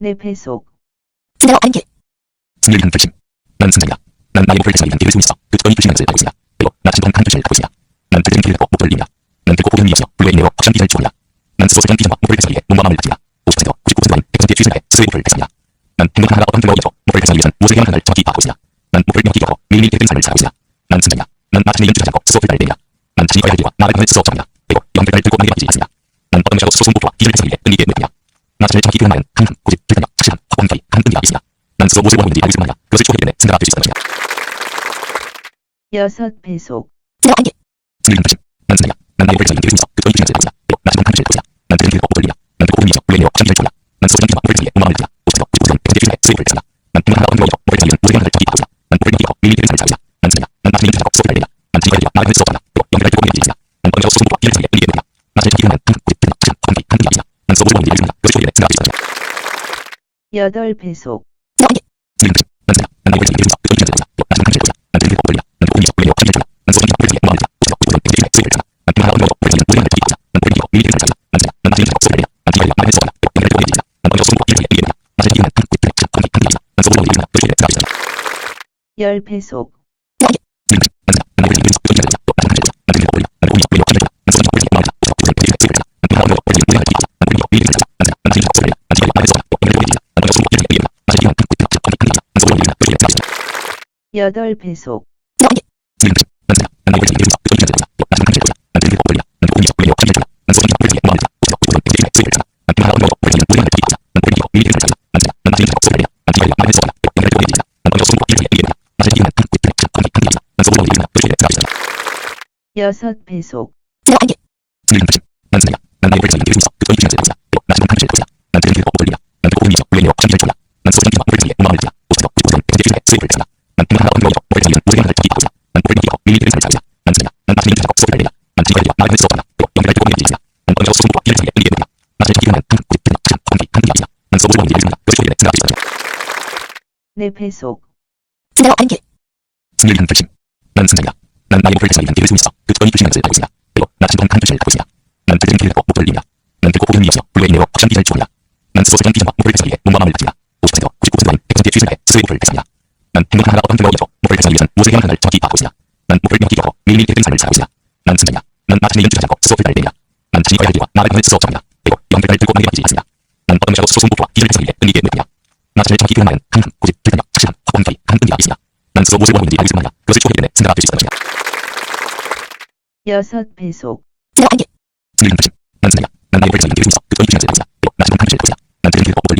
내 배속, 승자와 다른 길. 승리를 위한 결심. 난 승자이다. 난 나의 목표를 달성하기 위한 길을 숨있어 끝까지 불신하는 하고 있으냐. 그리고 나 진동 한 표시를 하고 있으냐. 난 결정의 길을 걷고 목표를 이루냐. 난 결코 고경이 없어 불로의 인내로 확실한 기사를 추구한다. 난 스스로 설정 기준과 목표를 달성하기 위해 몸과 마음을 바친다. 50%, 99%는 100%의 취준을 해 스스로의 목표를 달성한다. 난 행복한 하나가 어떤 경우에도 목표를 달성하기 위해서는 무엇을 해야 하는가를 정확히 파악하고 있으냐. 난 목표를 명확히 적고 매일매일 계획된 삶을 살고 있으냐. 난 승자이다. 난나 자신의 연주하지 않고 스스로 결단을 내린다. 난 자신이 가야 할 길과 나아갈 방을 스스로 정한다. 그리고 이런 결단을 들고 남에게 맡기지 않습니다. 난 어떤 것이라도 스스로 목표와 기준을 달성하기 위해 끈기게. 나 자신을 정확히 교육하는 항상 고집, 불편력, 착실함, 확고함까지 한 끈기가 있으냐. 난 스스로 무엇을 원하는지 알고 있을 만이다. 그것을 추구하기 때문에 승자가 될 수 있었던 것이다. 여섯 배속, 다른 길. 승리는 결심. 난 승자야. 난 나의 달성하기 위해 계속 끝까지 불신하는 것이다. 그리고 나 진동 한 표시를 하고 있으냐. 난 결정의 길을 목표를 이루냐. 난 고민이 불로의 인내로 확실한 기사를 추구한다. 난 스스로 기준과 목표를 위해. 50%, 99%는 100%의 취준을 해 스스로의 목표를 달성한다. 난 행복한 하나가 어떤 경우에도 목표를 위해서는 무엇을 정확히 파악하고 있으냐. 난 목표를 삶을 살고 있으냐. 난 승자야. 난나 자신의 연주하지 않고 스스로 결단을 내린다. 난 자신이 가야 할 길과 나아갈 방을 스스로 정한다. 그리고 이런 결단을 들고 남에게 맡기지 않습니다. 난 스스로 목표와 기준을 달성하기 위해 끈기게 노력한다. 나 교육하는 항상 열배속. 여섯 배속, 네 배속, 승자와 다른 길. 승리를 위한 결심. 난 승자이다. 난 나의 목표를 달성하기 위한 길을 숨있어 끝까지 불신하는 것을 하고 있으냐. 그리고 나 진동 한 표시를 하고 있으냐. 난 결정의 길을 걷고 목표를 이루냐. 난 결코 고경이 없어 불로의 인내로 확실한 기사를 추구한다. 난 스스로 설정 기준과 목표를 달성하기 위해 몸과 마음을 바친다. 50%, 99%는 100%의 취준을 해 스스로의 목표를 달성한다. 난 행복한 하나가 어떤 경우에도 목표를 달성하기 위해서는 무엇을 해야 하는가를 정확히 파악하고 있으냐. 난 목표를 명확히 적고 매일매일 계획된 삶을 살고 있으냐. 난 승자이다. 난나 자신의 연주하지 않고 스스로 결단을 내린다. 난 자신이 가야 할 길과 나아갈 방을 스스로 정한다. 그리고 이런 결단을 들고 남에게 맡기지 않습니다. 난 어떤 것이라도 스스로 목표와 기준을 달성하기 위해 끈기게 노력한다. 나 자신을 정확히 교육하는 항상 고집, 불편력, 착실함, 확고함까지 한 끈기가 있으냐. 난 스스로 무엇을 원하는지 알고 있을 만이다. 그것을 추구하기 때문에 승자가 될 수 있었던 것이다. 여섯 배속, 다른 길. 승리는 결심. 난 승자야. 난 나의 목표를 달성하기 위해. 그리고 나. 난 목표를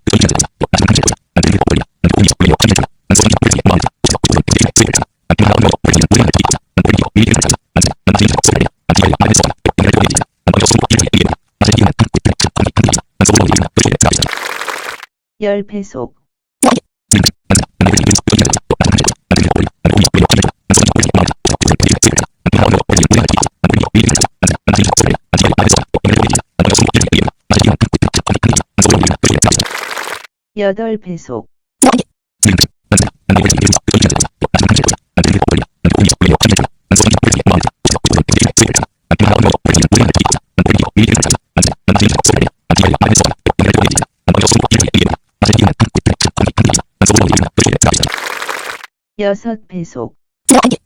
10배속. 여덟 배속. 승자와 다른 길.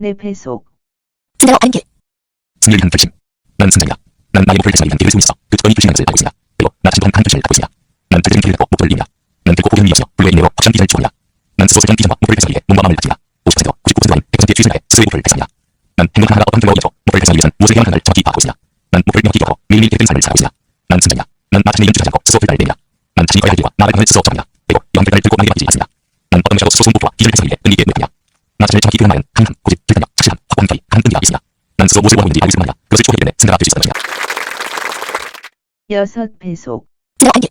여섯 배속, 승자와 다른 길. 결심. 난 승자야. 난 나의 목표를 결정의 길을 없어 불로의 인내로 확실한 기사를 추구한다. 난 스스로 설정 기준과 목표를 달성하기 위해 몸과 마음을 바친다. 50%, 99%는 100%의 취준을 해 스스로의 목표를 달성한다. 난 행복한 하나가 어떤 경우에도 목표를 달성하기 위해서는 모든 것을 정확히 파악하고 있으냐. 난 목표를 명확히 적고 매일매일 계획된 삶을 살고 있으냐. 난 승자야. 난나 자신의 연주하지 않고 스스로 결단을 내린다. 난 자신이 가야 할 길과 나아갈 방을 스스로 정한다. 그리고 결단을 기준을. 나 확고함까지 한 끈기가. 승리를 위한 결심. 난 위한 길을 한 걷고 목표를 이루냐. 난 결코 고경이 없어 불로의 인내로 확실한 기사를 추구한다. 난 스스로 설정 기준과 목표를 달성하기 위해 몸과 마음을 바친다. 50%, 99%는 100%의 취준을 해 스스로의 목표를 달성한다. 난 행복한 하나가 어떤 경우에도 목표를 달성하기 위해서는 무엇을 해야 하는가를 정확히 파악하고 있으냐. 난 목표를 명확히 적고 매일매일 계획된 삶을 살고 있으냐. 난 승자이다. 난나 자신의 연주하지 않고 스스로 결단을 내린다. 난 자신이 가야 할 길과 나아갈 방을 스스로 정한다. 그리고 이런 영배를 들고 나에게 맡기지 않습니다. 난 어떤 것이라도 스스로 기를 해서 이해 은리게 느끼냐. 나 자신을 정확히 기억하는 항상 고집, 불편력, 착실함, 원하고 있는지 배속, 진짜 안개 승리는 다짐. 난 그런 스스로 정기와 목을 통해 몸망을 느끼야. 오스터 99선 백제 주의 수익을 찾아. 난 분명 하나 얻는 거이죠. 목을 통해 우세한 하나를 저기 하고자. 난 목을 느끼고 밀리 되는 삶을 살자. 난 승리야. 난 나중에 인정하고 수업을 달리냐. 난 지니가 되려 나를 수 없잖아. 그리고 영계를 들고 있는 일이야. 난 어느 수승부와 길을 통해 은리게 느끼야. 나 자신을 기억하는 항상 고집, 불편력, 착실함, 확고함기, 강끈기가 있으나 난 스스로 무엇을 수 있었던 것이야. 여덟 배속, 진짜 안개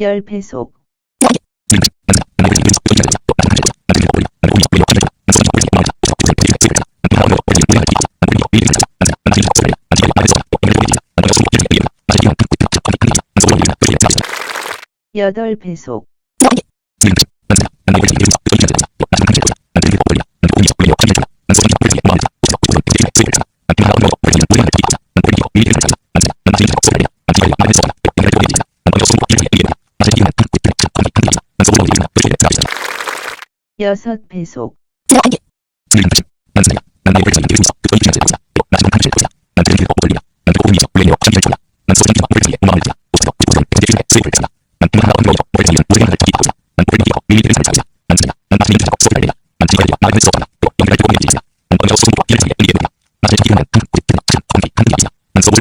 열 배속, 진짜 안개 여덟 배속, 진짜 안개 여섯 배속,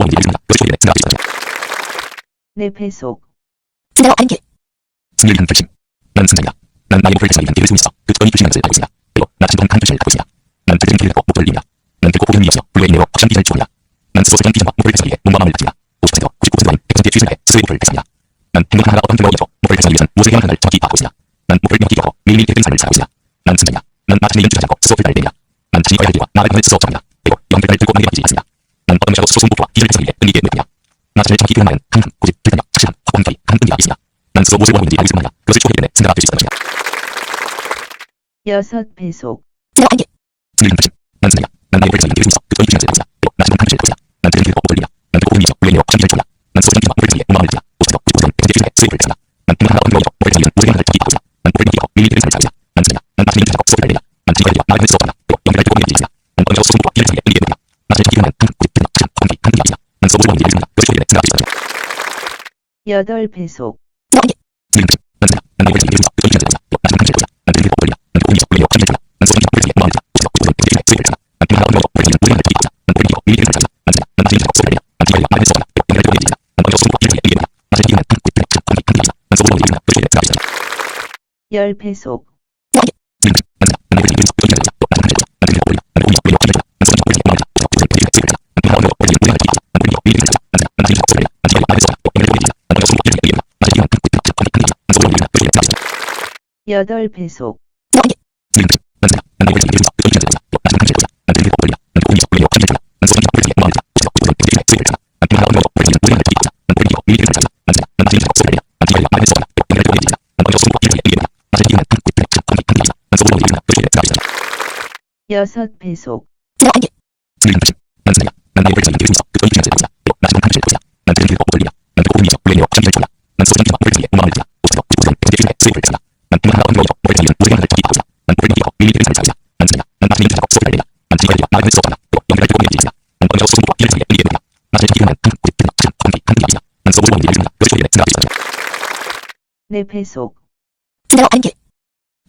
진짜 안개 네 배속, 진짜 안개 승리를 결심. 난 승리야. 난 나의 목을 대상에 이룰 수 있어. 그 전이 주시는 것을 알고 있으냐. 그리고 나 진동 한 표시를 갖고 있으냐. 난 그들은 길을 걷고 목을 돌리냐. 난 그고 고른 이어서 불로의 인내와 확장 기사를 주어야. 난 스스로 세상 기사와 목을 대상에 몸과 마음을 느끼냐. 50% 99%는 100%의 주의를 해 스스로의 목을 대상이야. 난 행동 하나가 어떤 경우이죠. 목을 대상에 위해서는 무색한 하나를 정확히 파악하고 있으냐. 난 목을 명확히 겪고 밀밀 되는 삶을 살고 있으냐. 난 승리야. 난나 자신의 연주하지 않고 스스로 달리냐. 난 자신과의 할 일과 나를 하는 스스로 정하냐. 그리고 영배를 들고 나에게 맡기지 않으냐. 난 어떤 것이라도 스스로 승부와 기를 대상에 은리게 느끼냐. 나 자신을 정확히 기억하는 항상 고집, 불편력, 착실함, 확고함기, 강끈기가 있으냐. 난 스스로 무엇을 원하는지 알겠을 뿐이야. 그것을 초회해 내 생각할 수 있었던 것이야. 여섯 배속, 안개 승리는 다짐. 난 승리야. 난 나의 벌써 인기를 있어. 그 알고 있으냐. 그리고 나 지금 감출 것이야. 난 그런 길을 걷고 돌리냐. 난 그고 의미죠. 물레니어 확장기를 줘야. 난 스스로 정기와 목을 통해 몸망을 느끼야. 50% 99%는 100%의 주의를 해 수익을 찾아. 난 분명 하나 얻는 통해 우세한 하나를 정기 하고자. 난 목을 느끼고 밀리 되는 삶을 살자. 난 승리야. 난 나중에 인정하고 수업을 달리냐. 난 나를 하는 스스로 정하냐. 그리고 영계를 들고 있는 일이야. 난 어느 정도 승부와 기를 통해 은리게 느끼냐. 나 자신을 기억하는 강끈기가 있으냐. 난 스스로 무엇을 원하는지 알겠을 뿐이야. 그것을 초회해 내 생각할 수 있었던 것이야. 여덟 배속, 진짜 안개 승리는 다짐. 난 승리야. 난 나의 벌써 인기를 있어. 그 전이 주시는 것을 알고 있으냐. 나 지금 감출 것이야. 난 그런 길을 걷고 돌리냐. 난 그고 의미죠. 물레니어 확장기를 줘야. 난 스스로 정기와 목을 통해 몸망을 느끼야. 50% 99%는 100%의 수익을 찾아. 난 분명 하나 얻는 거이죠. 목을 통해 우세한 하나를 정기 하고자. 난 목을 느끼고 밀리 되는 삶을 살자. 난 승리야. 난 나중에 인정하고 수업을 달리냐. 난 지니가 되려 나를 하는 스스로 정하냐. 그리고 영계를 들고 있는 일이야. 난 어느 정도 승부와 기를 통해 은리게 느끼냐. 나 자신을 기억하는 항상 고집, 불편력, 착실함, 확고함기, 강끈기가 있으냐. 난 스스로 원하는지 알겠을 뿐이야. 그것을 초회해 내 생각할 수 있었던 것이야. 열 배속, 여덟 배속, 여섯 배속, 네 배속, 진짜 안개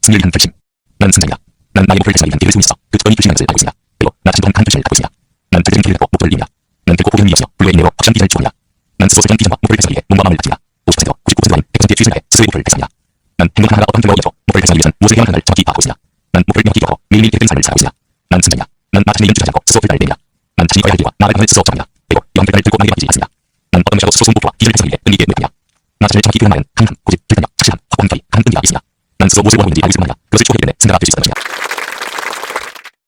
승리를 한 결심. 난 승리야. 난 나의 목을 대상에 이룰 수 있어. 그 전이 주시는 것을 알고 있으냐. 그리고 나 진동 한 표시를 갖고 있으냐. 난 그들은 길을 걷고 목을 돌리냐. 난 그고 고른 이어서 불로의 인내와 확장 기사를 주어야. 난 스스로 세상 기사와 목을 대상에 몸과 마음을 느끼냐. 50% 99%는 100%의 주의를 해 스스로의 목을 대상이야. 난 행동 하나가 어떤 경우이죠. 목을 대상에 위해서는 무색한 하나를 정확히 파악하고 있으냐. 난 목을 명확히 겪고 밀밀 되는 삶을 살고 있으냐. 난 승리야. 난나 자신의 연주하지 않고 스스로 달리냐. 난 자신과의 할 일과 나를 하는 스스로 정하냐. 그리고 영배를 들고 나에게 맡기지 않으냐. 난 어떤 것이라도 스스로 승부와 기를 대상에 은리게 느끼냐. 나 자신을 정확히 기억하는 항상 고집, 착실함, 확고함기, 강끈기가 있으냐. 난 스스로 무엇을 원하는지 알겠을 뿐이야. 그것을 초회해 내 생각할 수 있었던 것이야.